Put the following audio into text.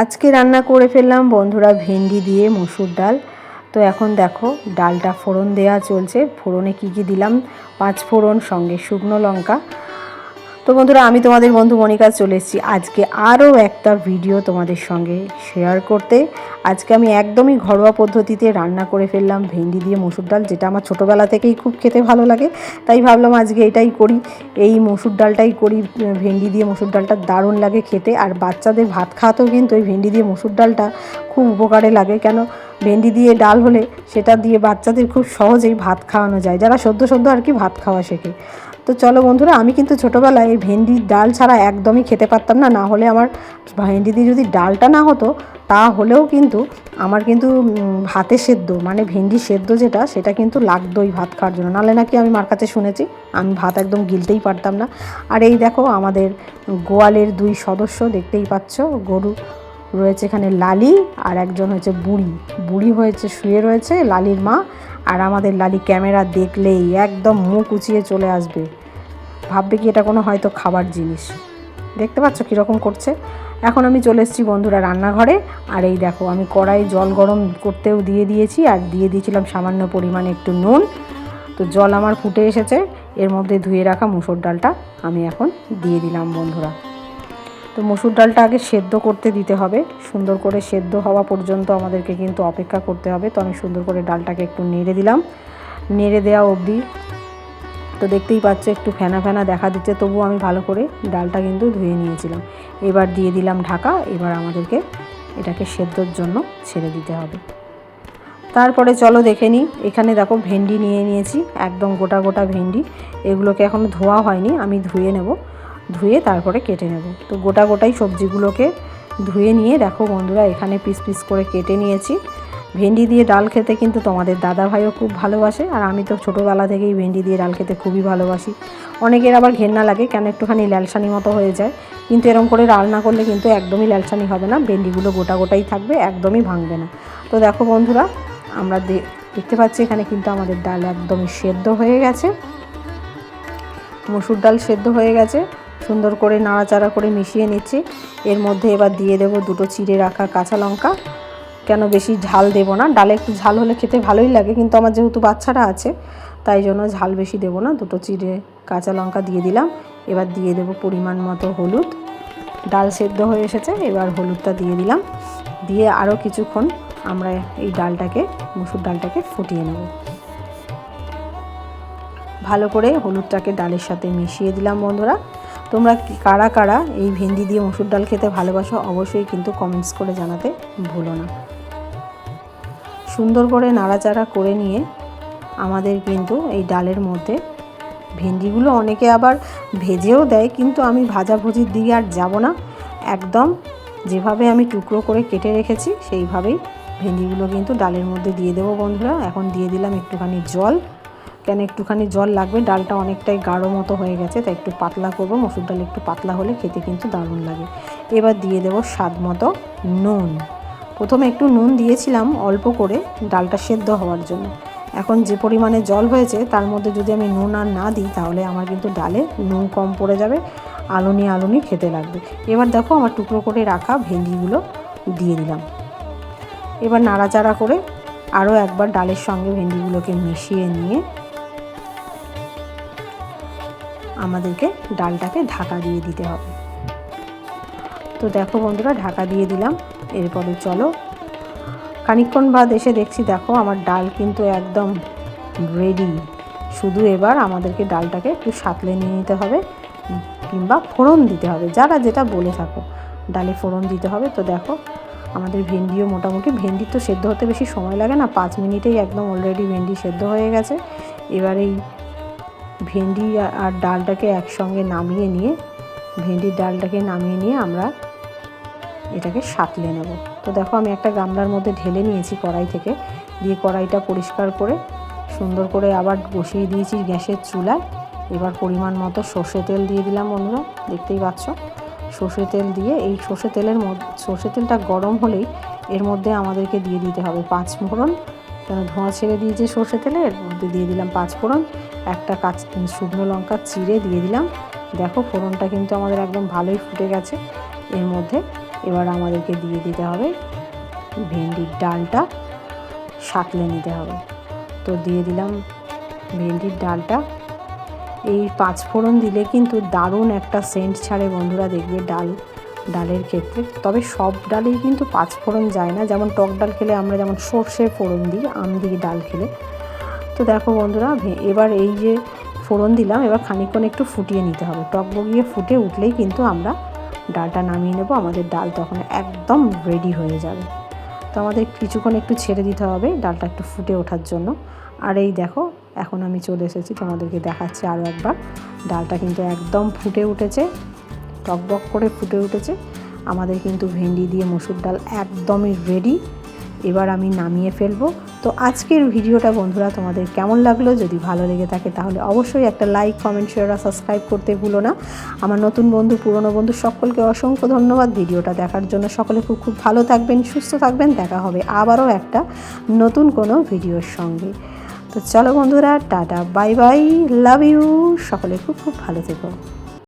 আজকে রান্না করে ফেললাম বন্ধুরা ভেন্ডি দিয়ে মসুর ডাল। তো এখন দেখো, ডালটা ফোড়ন দেওয়া চলছে। ফোড়নে কি কি দিলাম? পাঁচ ফোড়ন, সঙ্গে শুকনো লঙ্কা। তো বন্ধুরা, আমি তোমাদের বন্ধু মনিকা চলে এসেছি। আজকে আরও একটা ভিডিও তোমাদের সঙ্গে শেয়ার করতে। আজকে আমি একদমই ঘরোয়া পদ্ধতিতে রান্না করে ফেললাম ভেন্ডি দিয়ে মসুর ডাল, যেটা আমার ছোটোবেলা থেকেই খুব খেতে ভালো লাগে। তাই ভাবলাম আজকে এটাই করি। এই মসুর ডালটাই করি। ভেন্ডি দিয়ে মসুর ডালটা দারুণ লাগে খেতে। আর বাচ্চাদের ভাত খাওয়াতেও কিন্তু এই ভেন্ডি দিয়ে মসুর ডালটা খুব উপকারে লাগে। কেন? ভেন্ডি দিয়ে ডাল হলে সেটা দিয়ে বাচ্চাদের খুব সহজেই ভাত খাওয়ানো যায়। যারা সদ্য সদ্য আর কি ভাত খাওয়া শেখে। তো চলো বন্ধুরা, আমি কিন্তু ছোটোবেলায় এই ভেন্ডির ডাল ছাড়া একদমই খেতে পারতাম না। না হলে আমার ভেন্ডি দিয়ে যদি ডালটা না হতো তা হলেও কিন্তু আমার কিন্তু ভাতে সেদ্ধ মানে ভেন্ডি সেদ্ধ যেটা, সেটা কিন্তু লাগতোই ভাত খাওয়ার জন্য। নাহলে নাকি আমি মার কাছে শুনেছি, আমি ভাত একদম গিলতেই পারতাম না। আর এই দেখো আমাদের গোয়ালের দুই সদস্য দেখতেই পাচ্ছ, গরু রয়েছে এখানে লালি আর একজন হয়েছে বুড়ি। বুড়ি হয়েছে, শুয়ে রয়েছে লালির মা আর আমাদের লালি ক্যামেরা দেখলেই একদম মুখ উঁচিয়ে চলে আসবে। ভাববে কি এটা কোনো হয়তো খাবার জিনিস। দেখতে পাচ্ছ কীরকম করছে? এখন আমি চলে এসেছি বন্ধুরা রান্নাঘরে। আর এই দেখো, আমি কড়াই জল গরম করতেও দিয়ে দিয়েছি আর দিয়ে দিয়েছিলাম সামান্য পরিমাণে একটু নুন। তো জল আমার ফুটে এসেছে, এর মধ্যে ধুয়ে রাখা মুসুর ডালটা আমি এখন দিয়ে দিলাম বন্ধুরা। তো মসুর ডালটা আগে সেদ্ধ করতে দিতে হবে। সুন্দর করে সেদ্ধ হওয়া পর্যন্ত আমাদেরকে কিন্তু অপেক্ষা করতে হবে। তো আমি সুন্দর করে ডালটাকে একটু নেড়ে দিলাম। নেড়ে দেওয়া অবধি তো দেখতেই পাচ্ছ একটু ফেনা ফেনা দেখা দিচ্ছে। তবু আমি ভালো করে ডালটা কিন্তু ধুয়ে নিয়েছিলাম। এবার দিয়ে দিলাম ঢাকা। এবার আমাদেরকে এটাকে সেদ্ধর জন্য ছেড়ে দিতে হবে। তারপরে চলো দেখে নিই। এখানে দেখো ভেন্ডি নিয়ে নিয়েছি। একদম গোটা গোটা ভেন্ডি। এগুলোকে এখনও ধোয়া হয়নি। আমি ধুয়ে নেব। ধুয়ে তারপরে কেটে নেব। তো গোটা গোটাই সবজিগুলোকে ধুয়ে নিয়ে, দেখো বন্ধুরা, এখানে পিস পিস করে কেটে নিয়েছি। ভেন্ডি দিয়ে ডাল খেতে কিন্তু তোমাদের দাদা ভাইও খুব ভালোবাসে, আর আমি তো ছোটোবেলা থেকেই ভেন্ডি দিয়ে ডাল খেতে খুবই ভালোবাসি। অনেকের আবার ঘেন্না লাগে, কেন একটুখানি ল্যালসানি মতো হয়ে যায়। কিন্তু এরম করে রান্না করলে কিন্তু একদমই ল্যালসানি হবে না, ভেন্ডিগুলো গোটা গোটাই থাকবে, একদমই ভাঙবে না। তো দেখো বন্ধুরা, আমরা দেখতে পাচ্ছি এখানে কিন্তু আমাদের ডাল একদমই সেদ্ধ হয়ে গেছে। মসুর ডাল সেদ্ধ হয়ে গেছে। সুন্দর করে নাড়াচাড়া করে মিশিয়ে নিচ্ছি। এর মধ্যে এবার দিয়ে দেবো দুটো চিড়ে রাখা কাঁচা লঙ্কা। কেন বেশি ঝাল দেবো না, ডালে একটু ঝাল হলে খেতে ভালোই লাগে, কিন্তু আমার যেহেতু বাচ্চারা আছে, তাই জন্য ঝাল বেশি দেবো না। দুটো চিড়ে কাঁচা লঙ্কা দিয়ে দিলাম, এবার দিয়ে দেবো পরিমাণ মতো হলুদ। ডাল সেদ্ধ হয়ে এসেছে, এবার হলুদটা দিয়ে দিলাম। দিয়ে আরও কিছুক্ষণ আমরা এই ডালটাকে, মুসুর ডালটাকে ফুটিয়ে নেব। ভালো করে হলুদটাকে ডালের সাথে মিশিয়ে দিলাম বন্ধুরা। তোমরা কারা কারা এই ভেন্ডি দিয়ে মসুর ডাল খেতে ভালোবাসো, অবশ্যই কিন্তু কমেন্টস করে জানাতে ভুলো না। সুন্দর করে নাড়াচাড়া করে নিয়ে আমাদের কিন্তু এই ডালের মধ্যে ভেন্ডিগুলো অনেকে আবার ভেজেও দেয়, কিন্তু আমি ভাজাভুজির দিকে আর যাব না। একদম যেভাবে আমি টুকরো করে কেটে রেখেছি, সেইভাবেই ভেন্ডিগুলো কিন্তু ডালের মধ্যে দিয়ে দেবো বন্ধুরা। এখন দিয়ে দিলাম একটুখানি জল। কেন একটুখানি জল লাগবে? ডালটা অনেকটাই গাঢ় মতো হয়ে গেছে, তাই একটু পাতলা করব। মসুর ডাল একটু পাতলা হলে খেতে কিন্তু দারুণ লাগে। এবার দিয়ে দেবো স্বাদ মতো নুন। প্রথমে একটু নুন দিয়েছিলাম অল্প করে ডালটা সেদ্ধ হওয়ার জন্য। এখন যে পরিমাণে জল হয়েছে, তার মধ্যে যদি আমি নুন আর না দিই, তাহলে আমার কিন্তু ডালে নুন কম পড়ে যাবে, আলুনি আলুনি খেতে লাগবে। এবার দেখো আমার টুকরো করে রাখা ভেন্ডিগুলো দিয়ে দিলাম। এবার নাড়াচাড়া করে আরও একবার ডালের সঙ্গে ভেন্ডিগুলোকে মিশিয়ে নিয়ে আমাদেরকে ডালটাকে ঢাকা দিয়ে দিতে হবে। তো দেখো বন্ধুরা, ঢাকা দিয়ে দিলাম। এরপরে চলো খানিক্ষণ বাদ এসে দেখছি, দেখো আমার ডাল কিন্তু একদম রেডি শুধু এবার আমাদেরকে ডালটাকে একটু সাতলে নিয়ে নিতে হবে, কিংবা ফোড়ন দিতে হবে। যারা যেটা বলে থাকো, ডালে ফোড়ন দিতে হবে। তো দেখো, আমাদের ভেন্ডিও মোটামুটি ভেন্ডি তো সেদ্ধ হতে বেশি সময় লাগে না। পাঁচ মিনিটেই একদম অলরেডি ভেন্ডি সেদ্ধ হয়ে গেছে। এবার এই ভেন্ডি আর ডালটাকে একসঙ্গে নামিয়ে নিয়ে, ভেন্ডির ডালটাকে নামিয়ে নিয়ে আমরা এটাকে সাতলে নেব। তো দেখো আমি একটা গামলার মধ্যে ঢেলে নিয়েছি কড়াই থেকে। দিয়ে কড়াইটা পরিষ্কার করে, সুন্দর করে আবার বসিয়ে দিয়েছি গ্যাসের চুলায়। এবার পরিমাণ মতো সর্ষে তেল দিয়ে দিলাম বন্ধুরা, দেখতেই পাচ্ছ। সর্ষে তেল দিয়ে, এই সর্ষে তেলের মধ্যে সর্ষে তেলটা গরম হলেই এর মধ্যে আমাদেরকে দিয়ে দিতে হবে পাঁচ ফোড়ন। কেন ধোঁয়া ছেড়ে দিয়েছে সর্ষে তেলের মধ্যে দিয়ে দিলাম পাঁচ ফোড়ন। একটা কাঁচ শুকনো লঙ্কা চিড়ে দিয়ে দিলাম। দেখো ফোড়নটা কিন্তু আমাদের একদম ভালোই ফুটে গেছে। এর মধ্যে এবার আমাদেরকে দিয়ে দিতে হবে ভেন্ডির ডালটা, সাঁতলে নিতে হবে। তো দিয়ে দিলাম ভেন্ডির ডালটা। এই পাঁচ ফোড়ন দিলে কিন্তু দারুণ একটা সেন্ট ছাড়ে বন্ধুরা দেখবে ডাল, ডালের ক্ষেত্রে। তবে সব ডালেই কিন্তু পাঁচ ফোড়ন যায় না। যেমন টক ডাল খেলে আমরা যেমন সর্ষে ফোড়ন দিই, আম দিয়ে ডাল খেলে। তো দেখো বন্ধুরা এবার এই যে ফোড়ন দিলাম, এবার খানিকক্ষণ একটু ফুটিয়ে নিতে হবে। টক বগিয়ে ফুটে উঠলেই কিন্তু আমরা ডালটা নামিয়ে নেব, আমাদের ডাল তখন একদম রেডি হয়ে যাবে। তো আমাদের কিছুক্ষণ একটু ছেড়ে দিতে হবে, ডালটা একটু ফুটে ওঠার জন্য। আর এই দেখো, এখন আমি চলে এসেছি, তোমাদেরকে দেখাচ্ছি আরও একবার। ডালটা কিন্তু একদম ফুটে উঠেছে, টক টকবক করে ফুটে উঠেছে। আমাদের কিন্তু ভেন্ডি দিয়ে মসুর ডাল একদমই রেডি এবার আমি নামিয়ে ফেলব তো আজকের ভিডিওটা বন্ধুরা তোমাদের কেমন লাগল? যদি ভালো লেগে থাকে তাহলে অবশ্যই একটা লাইক কমেন্ট শেয়ার আর সাবস্ক্রাইব করতে ভুলো না। আমার নতুন বন্ধু, পুরনো বন্ধু সকলকে অসংখ্য ধন্যবাদ ভিডিওটা দেখার জন্য। সকলে খুব খুব ভালো থাকবেন, সুস্থ থাকবেন। দেখা হবে আবারও একটা নতুন কোনো ভিডিওর সঙ্গে। তো চলো বন্ধুরা, tata bye bye love you সকলে খুব খুব ভালো থেকো।